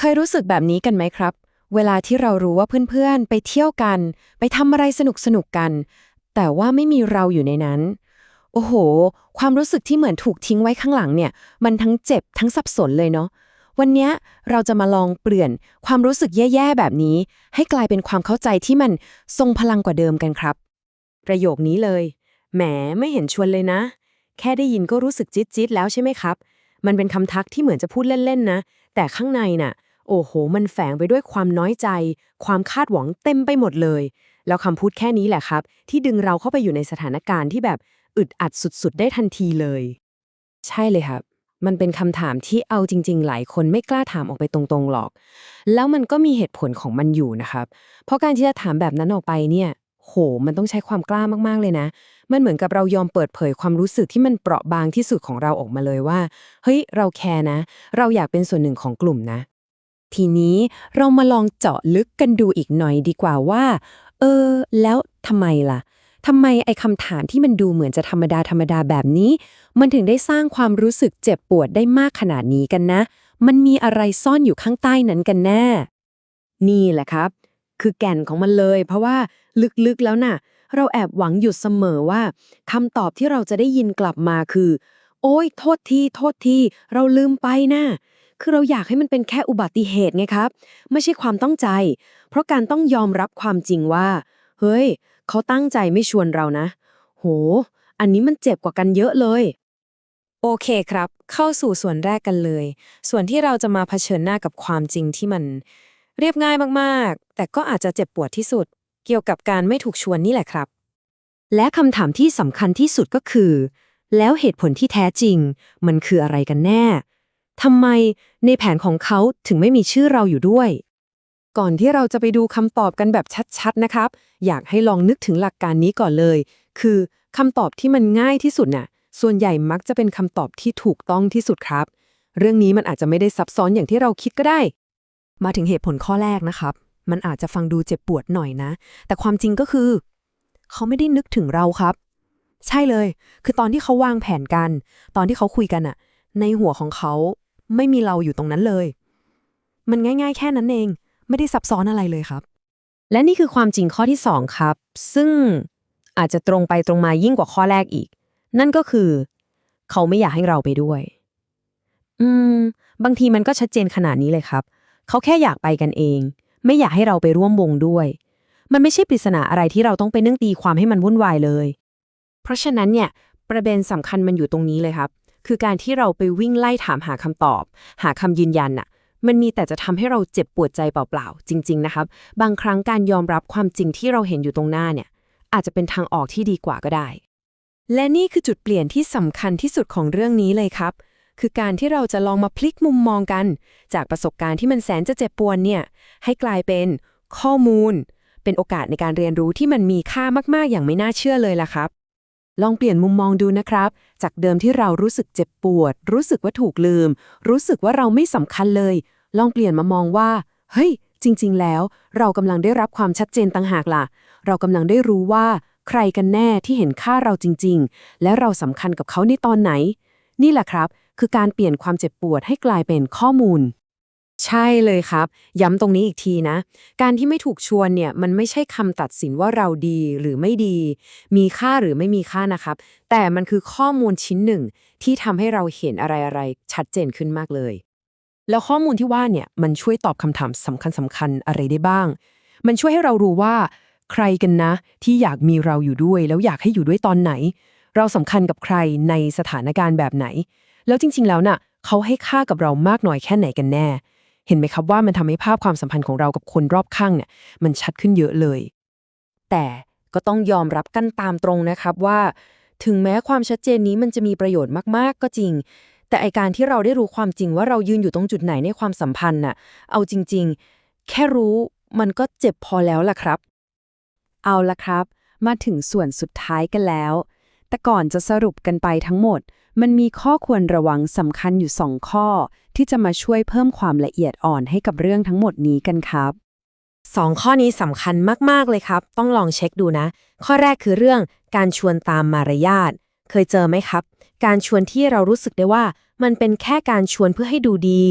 เคยรู้สึกแบบนี้กันไหมครับ เวลาที่เรารู้ว่าเพื่อนๆ ไปเที่ยวกัน ไปทำอะไรสนุกๆกัน แต่ว่าไม่มีเราอยู่ในนั้น โอ้โห ความรู้สึกที่เหมือนถูกทิ้งไว้ข้างหลังเนี่ย มันทั้งเจ็บทั้งสับสนเลยเนาะวันนี้เราจะมาลองเปลี่ยนความรู้สึกแย่ๆแบบนี้ ให้กลายเป็นความเข้าใจที่มันทรงพลังกว่าเดิมกันครับ ประโยคนี้เลย แหมไม่เห็นชวนเลยนะ แค่ได้ยินก็รู้สึกจิ๊ดจิ๊ดๆแล้วใช่ไหมครับ มันเป็นคำทักที่เหมือนจะพูดเล่นๆนะ แต่ข้างในน่ะ โอ้โห มันแฝงไปด้วยความน้อยใจ ความคาดหวังเต็มไปหมดเลย แล้วคำพูดแค่นี้แหละครับ ที่ดึงเราเข้าไปอยู่ในสถานการณ์ที่แบบอึดอัดสุดๆ ได้ทันทีเลย ใช่เลยครับ มันเป็นคำถามที่เอาจริง ๆ หลายคนไม่กล้าถามออกไปตรงๆหรอก แล้วมันก็มีเหตุผลของมันอยู่นะครับ เพราะการที่จะถามแบบนั้นออกไปเนี่ย โห มันต้องใช้ความกล้ามากๆเลยนะ มันเหมือนกับเรายอมเปิดเผยความรู้สึกที่มันเปราะบางที่สุดของเราออกมาเลยว่า เฮ้ย เราแคร์นะ เราอยากเป็นส่วนหนึ่งของกลุ่มนะ ทีนี้เรามาลองเจาะลึกกันดูอีกหน่อยดีกว่าว่า เออ แล้วทำไมล่ะทำไมไอ้คำถามที่มันดูเหมือนจะธรรมดาธรรมดาแบบนี้ มันถึงได้สร้างความรู้สึกเจ็บปวดได้มากขนาดนี้กันนะ มันมีอะไรซ่อนอยู่ข้างใต้นั้นกันแน่ นี่แหละครับ คือแก่นของมันเลย เพราะว่าลึกๆแล้วน่ะ เราแอบหวังอยู่เสมอว่าคำตอบที่เราจะได้ยินกลับมาคือ โอ้ยโทษที โทษที เราลืมไปน่ะ คือเราอยากให้มันเป็นแค่อุบัติเหตุไงครับ ไม่ใช่ความต้องใจ เพราะการต้องยอมรับความจริงว่า เฮ้ย เขาตั้งใจไม่ชวนเรานะ โห อันนี้มันเจ็บกว่ากันเยอะเลย โอเคครับ เข้าสู่ส่วนแรกกันเลย ส่วนที่เราจะมาเผชิญหน้ากับความจริงที่มัน เรียบง่ายมากๆ แต่ก็อาจจะเจ็บปวดที่สุด เกี่ยวกับการไม่ถูกชวนนี่แหละครับ และคำถามที่สำคัญที่สุดก็คือ แล้วเหตุผลที่แท้จริง มันคืออะไรกันแน่ ทำไมในแผนของเขาถึงไม่มีชื่อเราอยู่ด้วย ก่อนที่เราจะไปดูคำตอบกันแบบชัดๆนะครับ อยากให้ลองนึกถึงหลักการนี้ก่อนเลย คือคำตอบที่มันง่ายที่สุดน่ะ ส่วนใหญ่มักจะเป็นคำตอบที่ถูกต้องที่สุดครับ เรื่องนี้มันอาจจะไม่ได้ซับซ้อนอย่างที่เราคิดก็ได้ มาถึงเหตุผลข้อแรกนะครับ มันอาจจะฟังดูเจ็บปวดหน่อยนะ แต่ความจริงก็คือ เขาไม่ได้นึกถึงเราครับ ใช่เลย คือตอนที่เขาวางแผนกัน ตอนที่เขาคุยกันอะในหัวของเขา ไม่มีเราอยู่ตรงนั้นเลย มันง่าย ๆ แค่นั้นเอง ไม่ได้ซับซ้อนอะไรเลยครับ และนี่คือความจริงข้อที่ 2 ครับ ซึ่งอาจจะตรงไปตรงมายิ่งกว่าข้อแรกอีก นั่นก็คือ เขาไม่อยากให้เราไปด้วย อืม บางทีมันก็ชัดเจนขนาดนี้เลยครับ เขาแค่อยากไปกันเอง ไม่อยากให้เราไปร่วมวงด้วย มันไม่ใช่ปริศนาอะไรที่เราต้องไปนึ่งตีความให้มันวุ่นวายเลย เพราะฉะนั้นเนี่ย ประเด็นสำคัญมันอยู่ตรงนี้เลยครับ คือการที่เราไปวิ่งไล่ถามหาคำตอบ หาคำยืนยันน่ะมันมีแต่จะทำให้เราเจ็บปวดใจเปล่าๆ จริง ๆ นะครับ บางครั้งการยอมรับความจริงที่เราเห็นอยู่ตรงหน้าเนี่ย อาจจะเป็นทางออกที่ดีกว่าก็ได้ และนี่คือจุดเปลี่ยนที่สำคัญที่สุดของเรื่องนี้เลยครับ คือการที่เราจะลองมาพลิกมุมมองกัน จากประสบการณ์ที่มันแสนจะเจ็บปวดเนี่ย ให้กลายเป็นข้อมูล เป็นโอกาสในการเรียนรู้ที่มันมีค่ามากๆ อย่างไม่น่าเชื่อเลยล่ะครับ ลองเปลี่ยนมุมมองดูนะครับ จากเดิมที่เรารู้สึกเจ็บปวด รู้สึกว่าถูกลืม รู้สึกว่าเราไม่สำคัญเลย ลองเปลี่ยนมามองว่า เฮ้ย จริง ๆ แล้ว เรากำลังได้รับความชัดเจนต่างหากล่ะ เรากำลังได้รู้ว่า ใครกันแน่ที่เห็นค่าเราจริง ๆ และเราสำคัญกับเขาในตอนไหน นี่แหละครับ คือการเปลี่ยนความเจ็บปวดให้กลายเป็นข้อมูล ใช่เลยครับ ย้ำตรงนี้อีกทีนะ การที่ไม่ถูกชวนเนี่ย มันไม่ใช่คำตัดสินว่าเราดีหรือไม่ดี มีค่าหรือไม่มีค่านะครับ แต่มันคือข้อมูลชิ้นหนึ่ง ที่ทำให้เราเห็นอะไรๆ ชัดเจนขึ้นมากเลย แล้วข้อมูลที่ว่าเนี่ย มันช่วยตอบคำถามสำคัญสำคัญๆอะไรได้บ้าง มันช่วยให้เรารู้ว่า ใครกันนะ ที่อยากมีเราอยู่ด้วย แล้วอยากให้อยู่ด้วยตอนไหน เราสำคัญกับใครในสถานการณ์แบบไหน แล้วจริง ๆ แล้วน่ะเขาให้ค่ากับเรามากน้อยแค่ไหนกันแน่ เห็นไหมครับว่ามันทำให้ภาพความสัมพันธ์ของเรากับคนรอบข้างเนี่ยมันชัดขึ้นเยอะเลย แต่ก็ต้องยอมรับกันตามตรงนะครับว่า ถึงแม้ความชัดเจนนี้มันจะมีประโยชน์มากๆ ก็จริง แต่ไอการที่เราได้รู้ความจริงว่าเรายืนอยู่ตรงจุดไหนในความสัมพันธ์น่ะเอาจริง ๆ แค่รู้มันก็เจ็บพอแล้วล่ะครับ เอาละครับ มาถึงส่วนสุดท้ายกันแล้ว แต่ก่อนจะสรุปกันไปทั้งหมด มันมีข้อควรระวังสำคัญอยู่สองข้อ ที่จะมาช่วยเพิ่มความละเอียดอ่อนให้กับเรื่องทั้งหมดนี้กันครับสองข้อนี้สำคัญมาก ๆ เลยครับ ต้องลองเช็คดูนะ ข้อแรกคือเรื่องการชวนตามมารยาท เคยเจอไหมครับ การชวนที่เรารู้สึกได้ว่า มันเป็นแค่การชวนเพื่อให้ดูดี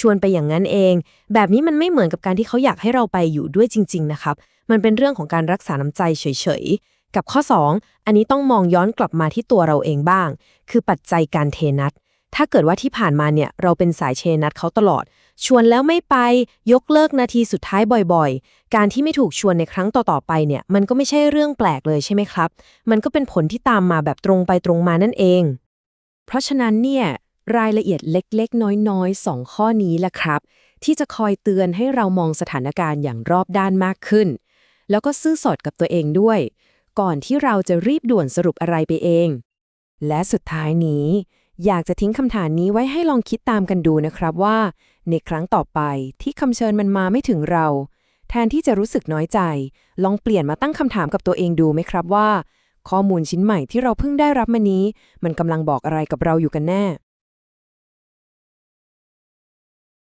ชวนไปอย่างนั้นเอง แบบนี้มันไม่เหมือนกับการที่เขาอยากให้เราไปอยู่ด้วยจริง ๆ นะครับ มันเป็นเรื่องของการรักษาน้ำใจเฉยๆ กับข้อ 2 อันนี้ต้องมองย้อนกลับมาที่ตัวเราเองบ้าง คือปัจจัยการเทนัด ถ้าเกิดว่าที่ผ่านมาเนี่ยเราเป็นสายเชนัดเขาตลอด ชวนแล้วไม่ไปยกเลิกนาทีสุดท้ายบ่อยๆ การที่ไม่ถูกชวนในครั้งต่อๆไปเนี่ยมันก็ไม่ใช่เรื่องแปลกเลยใช่ไหมครับ มันก็เป็นผลที่ตามมาแบบตรงไปตรงมานั่นเอง เพราะฉะนั้นเนี่ยรายละเอียดเล็กๆ น้อยๆ2ข้อนี้แหละครับ ที่จะคอยเตือนให้เรามองสถานการณ์อย่างรอบด้านมากขึ้น แล้วก็ซื่อสดกับตัวเองด้วย ก่อนที่เราจะรีบด่วนสรุปอะไรไปเอง และสุดท้ายนี้ อยากจะทิ้งคำถามนี้ไว้ให้ลองคิดตามกันดูนะครับว่า ในครั้งต่อไปที่คำเชิญมันมาไม่ถึงเรา แทนที่จะรู้สึกน้อยใจ ลองเปลี่ยนมาตั้งคำถามกับตัวเองดูไหมครับว่า ข้อมูลชิ้นใหม่ที่เราเพิ่งได้รับมานี้ มันกำลังบอกอะไรกับเราอยู่กันแน่